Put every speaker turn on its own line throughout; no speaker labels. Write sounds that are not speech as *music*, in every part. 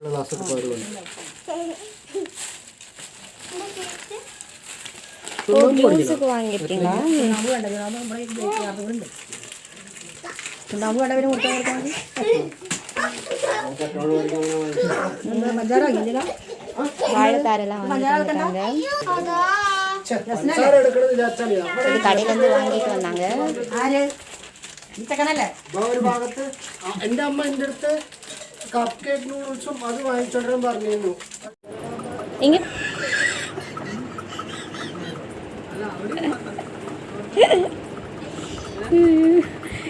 Glass പാടുവാണ്
വാഴത്താരെല്ലാം കടയിൽ
வந்து வாங்கிட்டு வந்தாங்க
എന്റെ അമ്മ എന്റെ അടുത്ത് കപ്പ് കേക്ക് നൂഡിൽസും അത് വാങ്ങിച്ചോണ്ടിരാൻ പറഞ്ഞിരുന്നു
இங்கே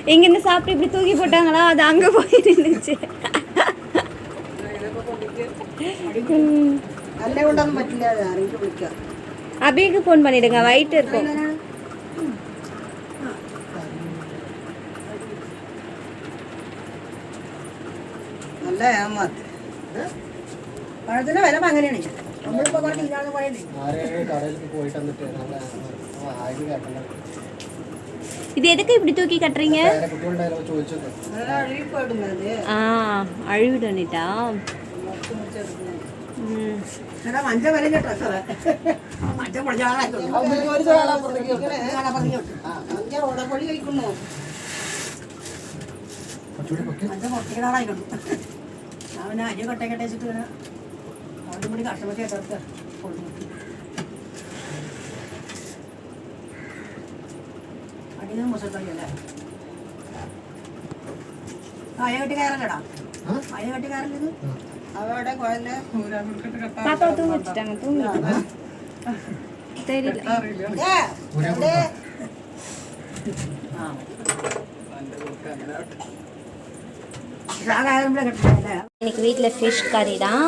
இங்கேருந்து சாப்பிட்டு இப்படி தூக்கி போட்டாங்களா அது அங்கே போய் நின்றுச்சு
അല്ലേ കൊണ്ടൊന്നും പറ്റില്ല ആരെങ്കിലും വിളിക്കാം
அபிக்கு ஃபோன் பண்ணிடுங்க வயிட்டு இருக்கும்
നല്ല ഏമാത്തി ഇത് പഴത്തിന്റെ വില അങ്ങനെയാണ്. നമ്മളിപ്പോൾ കുറച്ച്
ഇല്ലാന്ന് പറയുന്നത് ഇത്
ഏതൊക്കെ ഇപ്പിടി തൂക്കി കട്ടറിങ്? ആ അഴിവിടണിട്ടാ മഞ്ഞ വരഞ്ഞ ഡ്രസ്സത്
മഞ്ഞ പൊടിയാളായിട്ടുണ്ട്
മഞ്ഞ പൊട്ടിയാളായിട്ടുണ്ട് അവന് അരി കൊട്ടയൊക്കെ വെച്ചിട്ട് ഇങ്ങനെ അവനും കൂടി കഷ്ടപ്പെട്ട് കേട്ടത് കൊടുക്കും. അടിയൊന്നും മുസൽക്കറിയല്ല അയ കെട്ടി കയറല്ലടാ അയ കെട്ടി കയറല്ലത് അവിടെ
കോയൽ തൂങ്ങിച്ചിട്ടാണ്
തൂങ്ങിട്ട് തരില്ല ആ.
இன்றைக்கி வீட்டில் ஃபிஷ் கறி தான்.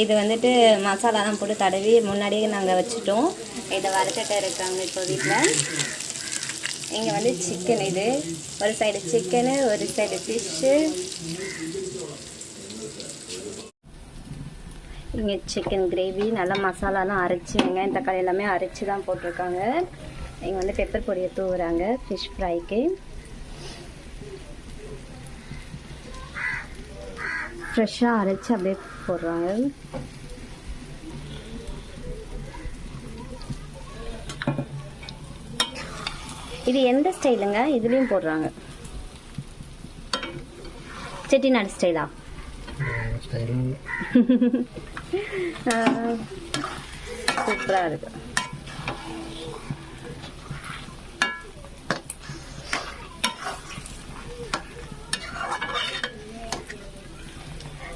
இது வந்துட்டு மசாலாலாம் போட்டு தடவி முன்னாடியே நாங்கள் வச்சுட்டோம். இதை வறுத்துட்டு இருக்காங்க இப்போ வீட்டில். இங்கே வந்து சிக்கன் இது. ஒரு சைடு சிக்கனு ஒரு சைடு ஃபிஷ்ஷு இங்கே சிக்கன் கிரேவி நல்லா மசாலாலாம் அரைச்சி வெங்காயம் தக்காளி எல்லாமே அரைச்சி தான் போட்டிருக்காங்க. இங்கே வந்து பெப்பர் பொடியை தூவுறாங்க ஃபிஷ் ஃப்ரைக்கு ஃப்ரெஷ்ஷாக அரைச்சி அப்படியே போடுறாங்க இது எந்த ஸ்டைலுங்க இதுலேயும் போடுறாங்க. செட்டிநாடு ஸ்டைலா சூப்பராக இருக்குது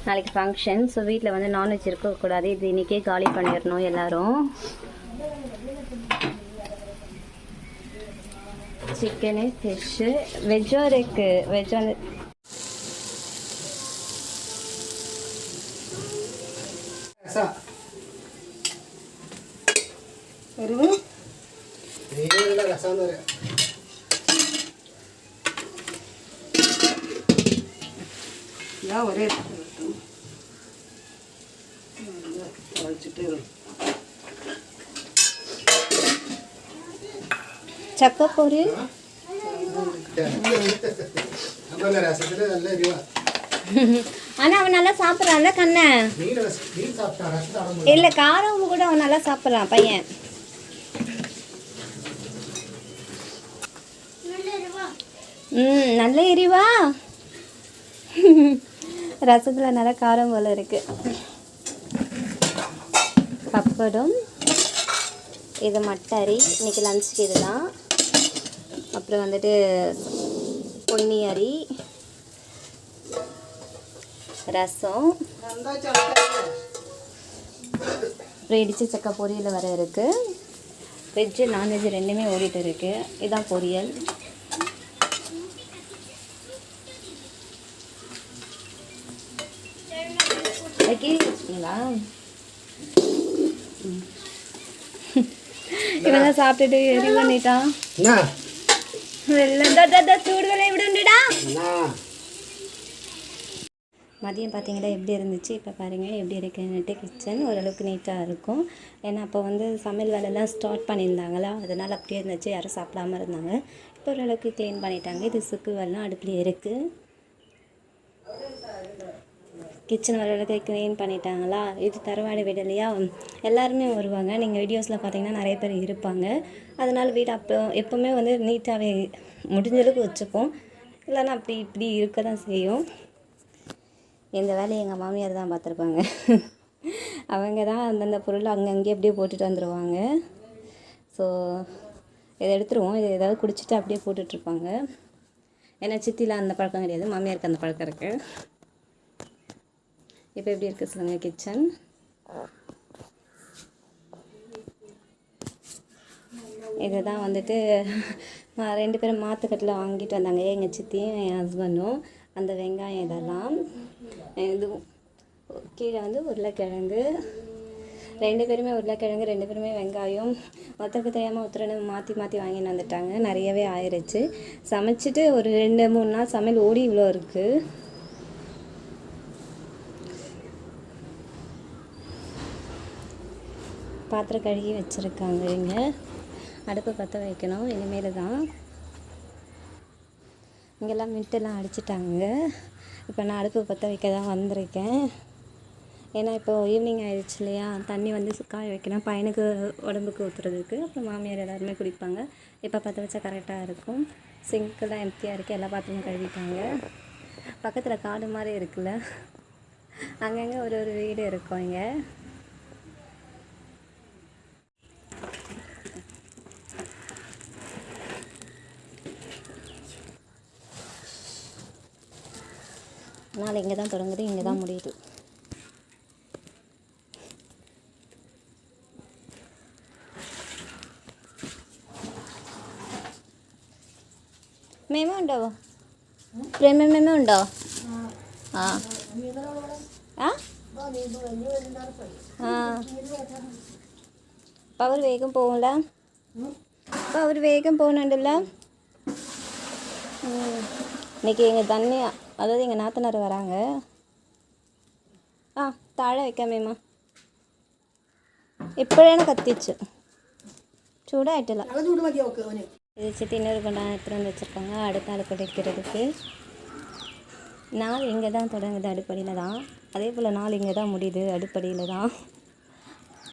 நாளைக்கு ஃபங்க்ஷன் ஸோ வீட்டில் வந்து நான்வெஜ் இருக்கக்கூடாது இது இன்றைக்கே காலி பண்ணிடணும் எல்லாரும் சிக்கனு ஃபிஷ்ஷு வெஜ்ஜும் இருக்குது வெஜ் வந்து
രസാ
എരിവ്
നീരുള്ള രസാന്ന് പറയാം
ഇതാ ഒരേ
சக்கப்பொரு
ചക്കപ്പൊരി
ஆனா அவன் நல்லா சாப்பிட்றான்ல
கண்ணன்
இல்ல காரம் கூட அவன் நல்லா சாப்பிட்றான் பையன் ம் நல்ல எரிவா ரசத்தில் நல்லா காரம் போல இருக்குது பப்படும் இது மட்டரி இன்றைக்கி லஞ்சுக்கு இதுதான். அப்புறம் வந்துட்டு பொன்னி அரி ரசம். அப்புறம் இடிச்சு சக்கா பொரியல் வர இருக்குது வெஜ்ஜு நான்வெஜ் ரெண்டுமே ஓடிட்டு இருக்குது இதுதான் பொரியல். வைக்கிறீங்களா *laughs* இவங்க சாப்பிட்டுட்டு எரி பண்ணிட்டான் சூடுகளை
விடுடா
மதியம் பார்த்தீங்கன்னா எப்படி இருந்துச்சு? இப்போ பாருங்கள் எப்படி இருக்குன்னுட்டு கிச்சன் ஓரளவுக்கு நீட்டாக இருக்கும். ஏன்னா அப்போ வந்து சமையல் வேலைலாம் ஸ்டார்ட் பண்ணியிருந்தாங்களா? அதனால் அப்படியே இருந்துச்சு. யாரும் சாப்பிடாம இருந்தாங்க. இப்போ ஓரளவுக்கு க்ளீன் பண்ணிட்டாங்க. இது சுக்கு வெள்ளம் அடுப்பில் இருக்குது கிச்சன் ஓரளவுக்கு க்ளீன் பண்ணிட்டாங்களா? இது தரவாடு வீடு இல்லையா எல்லாருமே வருவாங்க. நீங்கள் வீடியோஸில் பார்த்தீங்கன்னா நிறைய பேர் இருப்பாங்க. அதனால் வீடு அப்போ எப்போவுமே வந்து நீட்டாகவே முடிஞ்ச அளவுக்கு வச்சுப்போம். இல்லைன்னா அப்படி இப்படி இருக்க தான் செய்யும். இந்த வேலையை எங்கள் மாமியார் தான் பார்த்துருப்பாங்க. அவங்க தான் அந்தந்த பொருள் அங்கங்கே அப்படியே போட்டுட்டு வந்துடுவாங்க ஸோ இதை எடுத்துருவோம். இதை ஏதாவது குடிச்சிட்டு அப்படியே போட்டுட்ருப்பாங்க ஏன்னா சித்தியில் அந்த பழக்கம் கிடையாது. மாமியாருக்கு அந்த பழக்கம் இருக்குது இப்போ எப்படி இருக்குது சொல்லுங்கள் கிச்சன் இதுதான் வந்துட்டு ரெண்டு பேரும் மாத்துக்கட்டில் வாங்கிட்டு வந்தாங்க. எங்கள் சித்தியும் என் ஹஸ்பண்டும் அந்த வெங்காயம் இதெல்லாம். இது கீழே வந்து உருளைக்கிழங்கு. ரெண்டு பேருமே உருளைக்கிழங்கு ரெண்டு பேருமே வெங்காயம். ஒருத்தருக்கு தெரியாமல் ஒருத்தர் மாற்றி மாற்றி வாங்கின்னு வந்துட்டாங்க. நிறையவே ஆயிடுச்சு சமைச்சிட்டு ஒரு ரெண்டு மூணு நாள் சமையல் ஓடி இவ்வளோ இருக்குது பாத்திரம் கழுகி வச்சுருக்காங்க இங்கே அடுப்பு பற்ற வைக்கணும். இனிமேல் தான். இங்கெல்லாம் மின்ட்டெல்லாம் அடிச்சிட்டாங்க. இப்போ நான் அடுப்பு பற்ற வைக்க தான் வந்திருக்கேன். ஏன்னா இப்போ ஈவினிங் ஆயிடுச்சு இல்லையா? தண்ணி வந்து காய வைக்கணும். பையனுக்கு உடம்புக்கு ஊற்றுறதுக்கு அப்புறம் மாமியார் எல்லாருமே குடிப்பாங்க. இப்போ பற்ற வச்சா கரெக்டாக இருக்கும். சிங்க்கெல்லாம் எம்டியாக இருக்குது எல்லா பாத்திரமும் கழுவிட்டாங்க. பக்கத்தில் காடு மாதிரி இருக்குல்ல. அங்கங்கே ஒரு ஒரு வீடு இருக்கும் இங்கே. நாள் இங்கே தான் தொடங்குது இங்கே தான் முடியுது మేమే ఉండవు ప్రేమ మేమే ఉండవు ఆ. ఆ? ఆ. പവർ വേഗം പോകില്ല പവർ വേഗം പോകുന്നുണ്ടല്ലോ ம். இன்னைக்கு எங்கள் தண்ணி அதாவது எங்கள் நாத்தனார் வராங்க ആ താഴെ വെക്കാം മേമ ഇപ്പോഴാണ് കത്തിച്ചു ചൂടായിട്ടില്ല
നല്ല ചൂട് മതി നോക്ക് അവന്
இது வச்சு இன்னொரு கொண்டாந்து எடுத்துகிட்டு வந்து வச்சுருக்காங்க அடுத்த அடுப்பு வைக்கிறதுக்கு நாள் இங்கே தான் தொடங்குது அடுப்படியில் தான் அதே போல் நாள் இங்கே தான் முடியுது அடுப்படியில் தான்